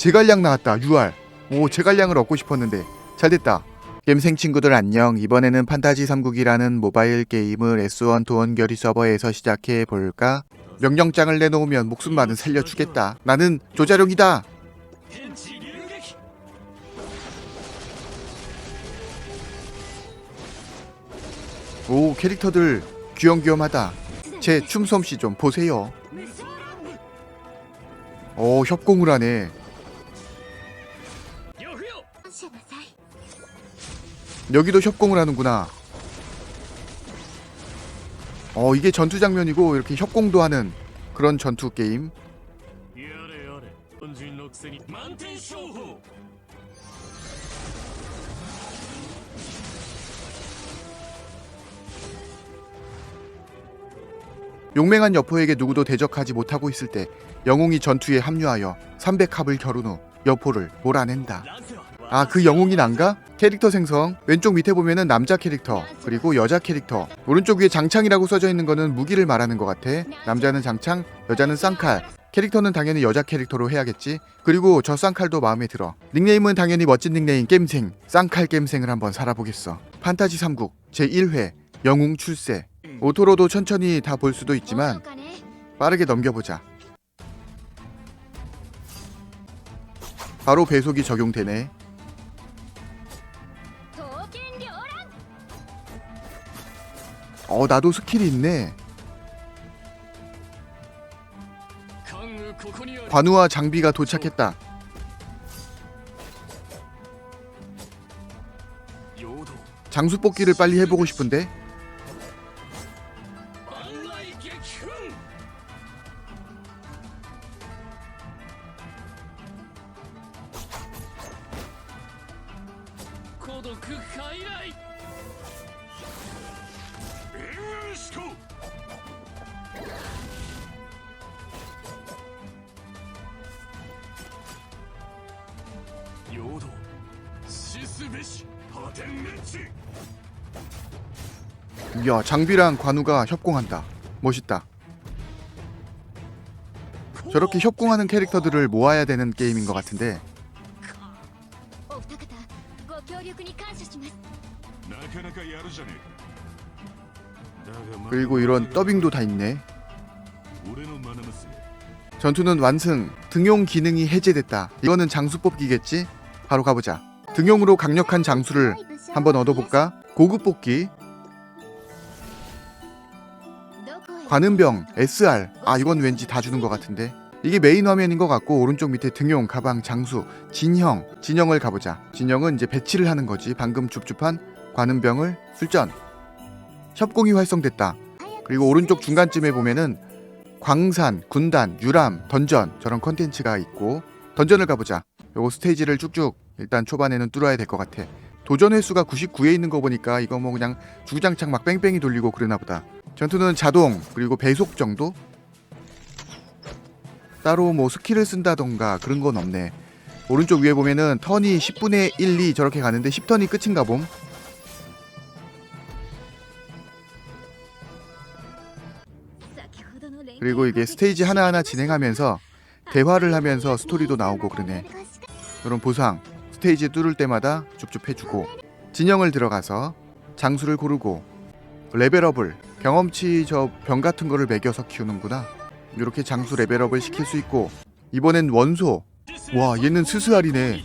제갈량 나왔다. UR. 오, 제갈량을 얻고 싶었는데. 잘됐다. 겜생 친구들 안녕. 이번에는 판타지 삼국이라는 모바일 게임을 S1 도원 결의 서버에서 시작해 볼까? 명령장을 내놓으면 목숨만은 살려주겠다. 나는 조자룡이다. 오, 캐릭터들 귀염귀염하다. 제 춤솜씨 좀 보세요. 오, 협공을 하네. 여기도 협공을 하는구나. 어, 이게 전투 장면이고 이렇게 협공도 하는 그런 전투 게임. 용맹한 여포에게 누구도 대적하지 못하고 있을 때 영웅이 전투에 합류하여 300합을 결혼 후 여포를 몰아낸다. 아 그 영웅이 난가? 캐릭터 생성. 왼쪽 밑에 보면은 남자 캐릭터 그리고 여자 캐릭터. 오른쪽 위에 장창이라고 써져 있는 거는 무기를 말하는 것 같아. 남자는 장창 여자는 쌍칼. 캐릭터는 당연히 여자 캐릭터로 해야겠지. 그리고 저 쌍칼도 마음에 들어. 닉네임은 당연히 멋진 닉네임 겜생. 쌍칼 겜생을 한번 살아보겠어. 판타지 3국 제1회 영웅 출세. 오토로도 천천히 다 볼 수도 있지만 빠르게 넘겨보자. 바로 배속이 적용되네. 어 나도 스킬이 있네. 관우와 장비가 도착했다. 장수 뽑기를 빨리 해보고 싶은데? 야 장비랑 관우가 협공한다. 멋있다. 저렇게 협공하는 캐릭터들을 모아야 되는 게임인 것 같은데. 그리고 이런 더빙도 다 있네. 전투는 완승, 등용 기능이 해제됐다. 이거는 장수 뽑기겠지? 바로 가보자. 등용으로 강력한 장수를 한번 얻어볼까? 고급 뽑기. 관음병, SR. 아, 이건 왠지 다 주는 것 같은데. 이게 메인 화면인 것 같고 오른쪽 밑에 등용, 가방, 장수, 진형, 진영을 가보자. 진영은 이제 배치를 하는 거지. 방금 줍줍한 관음병을 술전. 협공이 활성됐다 그리고 오른쪽 중간쯤에 보면은 광산 군단 유람 던전 저런 컨텐츠가 있고 던전을 가보자 요거 스테이지를 쭉쭉 일단 초반에는 뚫어야 될 것 같아 도전 횟수가 99에 있는 거 보니까 이거 뭐 그냥 주구장창 막 뺑뺑이 돌리고 그러나 보다 전투는 자동 그리고 배속 정도? 따로 뭐 스킬을 쓴다던가 그런 건 없네. 오른쪽 위에 보면은 턴이 10분의 1, 2 저렇게 가는데 10턴이 끝인가 봄. 그리고 이게 스테이지 하나하나 진행하면서 대화를 하면서 스토리도 나오고 그러네. 이런 보상 스테이지 뚫을 때마다 줍줍 해주고 진영을 들어가서 장수를 고르고 레벨업을 경험치 저 병 같은 거를 매겨서 키우는구나. 이렇게 장수 레벨업을 시킬 수 있고 이번엔 원소. 와 얘는 스스알이네.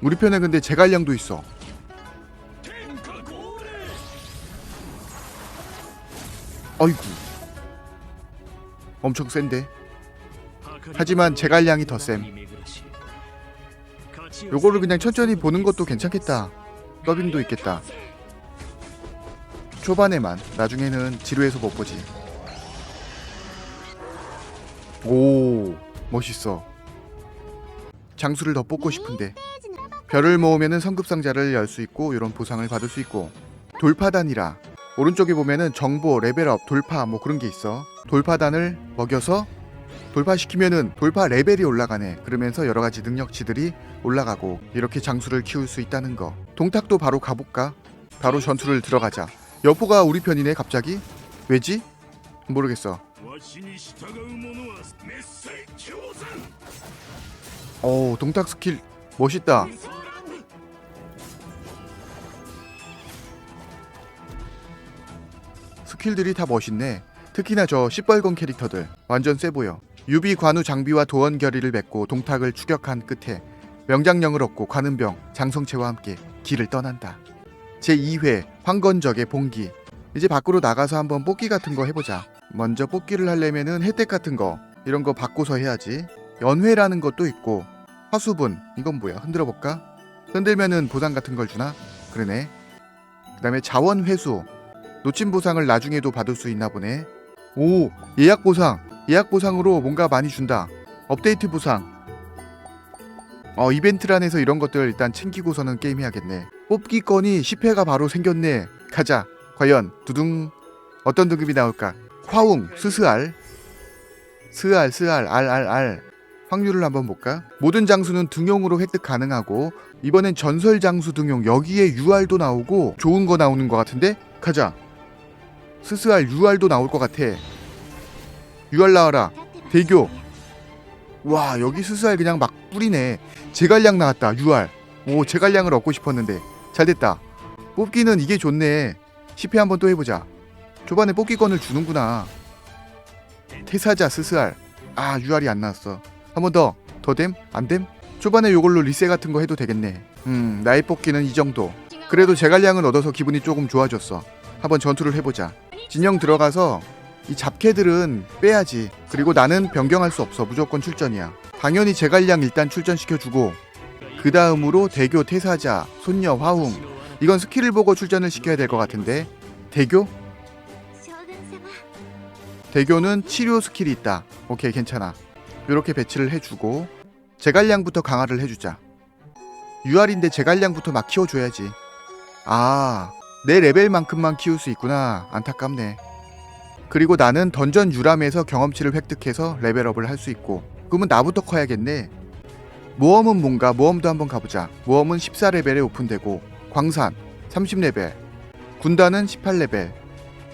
우리 편에 근데 제갈량도 있어. 어이구. 엄청 센데. 하지만 제갈량이 더 셈. 요거를 그냥 천천히 보는 것도 괜찮겠다. 더빙도 있겠다. 초반에만, 나중에는 지루해서 못 보지. 오, 멋있어. 장수를 더 뽑고 싶은데 별을 모으면은 성급 상자를 열 수 있고 이런 보상을 받을 수 있고 돌파단이라 오른쪽에 보면은 정보 레벨업 돌파 뭐 그런 게 있어. 돌파단을 먹여서 돌파시키면은 돌파 레벨이 올라가네. 그러면서 여러 가지 능력치들이 올라가고 이렇게 장수를 키울 수 있다는 거. 동탁도 바로 가볼까? 바로 전투를 들어가자. 여포가 우리 편이네 갑자기? 왜지? 모르겠어. わしに従う者は滅世狂山 오 동탁 스킬 멋있다. 스킬들이 다 멋있네. 특히나 저 시뻘건 캐릭터들 완전 세 보여. 유비 관우 장비와 도원 결의를 맺고 동탁을 추격한 끝에 명장령을 얻고 관은병 장성채와 함께 길을 떠난다. 제 2회 황건적의 봉기. 이제 밖으로 나가서 한번 뽑기 같은 거 해보자. 먼저 뽑기를 하려면은 혜택 같은 거 이런 거 받고서 해야지. 연회라는 것도 있고 화수분 이건 뭐야? 흔들어 볼까? 흔들면은 보상 같은 걸 주나? 그러네. 그다음에 자원 회수 놓친 보상을 나중에도 받을 수 있나 보네. 오 예약 보상 예약 보상으로 뭔가 많이 준다. 업데이트 보상. 어 이벤트란에서 이런 것들 일단 챙기고서는 게임 해야겠네. 뽑기 건이 10회가 바로 생겼네. 가자. 과연 두둥 어떤 등급이 나올까? 화웅 스스알. 스알 스알 알 알 알. 확률을 한번 볼까? 모든 장수는 등용으로 획득 가능하고 이번엔 전설 장수 등용 여기에 UR도 나오고 좋은 거 나오는 것 같은데? 가자. 스스알 UR도 나올 것 같아. UR 나와라. 대교. 와 여기 스스알 그냥 막 뿌리네. 제갈량 나왔다 UR 오 제갈량을 얻고 싶었는데. 잘 됐다. 뽑기는 이게 좋네. 10회 한번 또 해보자 초반에 뽑기권을 주는구나. 태사자 스스알. 아 UR이 안 나왔어. 한 번 더. 더됨? 안됨? 초반에 요걸로 리세 같은 거 해도 되겠네. 음 나의 뽑기는 이 정도. 그래도 제갈량을 얻어서 기분이 조금 좋아졌어. 한번 전투를 해보자. 진영 들어가서 이 잡캐들은 빼야지. 그리고 나는 변경할 수 없어. 무조건 출전이야. 당연히 제갈량 일단 출전시켜주고 그 다음으로 대교 태사자 손녀 화웅. 이건 스킬을 보고 출전을 시켜야 될 것 같은데. 대교? 대교는 치료 스킬이 있다. 오케이, 괜찮아. 이렇게 배치를 해주고 제갈량부터 강화를 해주자. 유알인데 제갈량부터 막 키워줘야지. 아, 내 레벨만큼만 키울 수 있구나. 안타깝네. 그리고 나는 던전 유람에서 경험치를 획득해서 레벨업을 할 수 있고 그러면 나부터 커야겠네. 모험은 뭔가 모험도 한번 가보자. 모험은 14레벨에 오픈되고 광산 30레벨 군단은 18레벨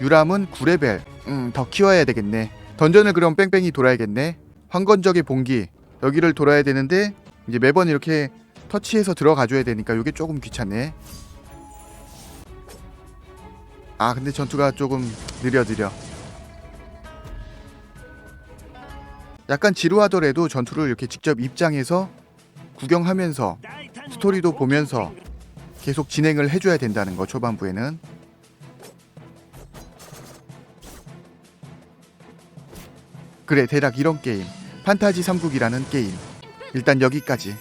유람은 9레벨 음, 더 키워야 되겠네. 던전을 그럼 뺑뺑이 돌아야겠네. 황건적의 봉기. 여기를 돌아야 되는데 이제 매번 이렇게 터치해서 들어가 줘야 되니까 이게 조금 귀찮네. 아, 근데 전투가 조금 느려 느려. 약간 지루하더라도 전투를 이렇게 직접 입장해서 구경하면서 스토리도 보면서 계속 진행을 해줘야 된다는 거 초반부에는 그래 대략 이런 게임. 판타지 3국이라는 게임. 일단 여기까지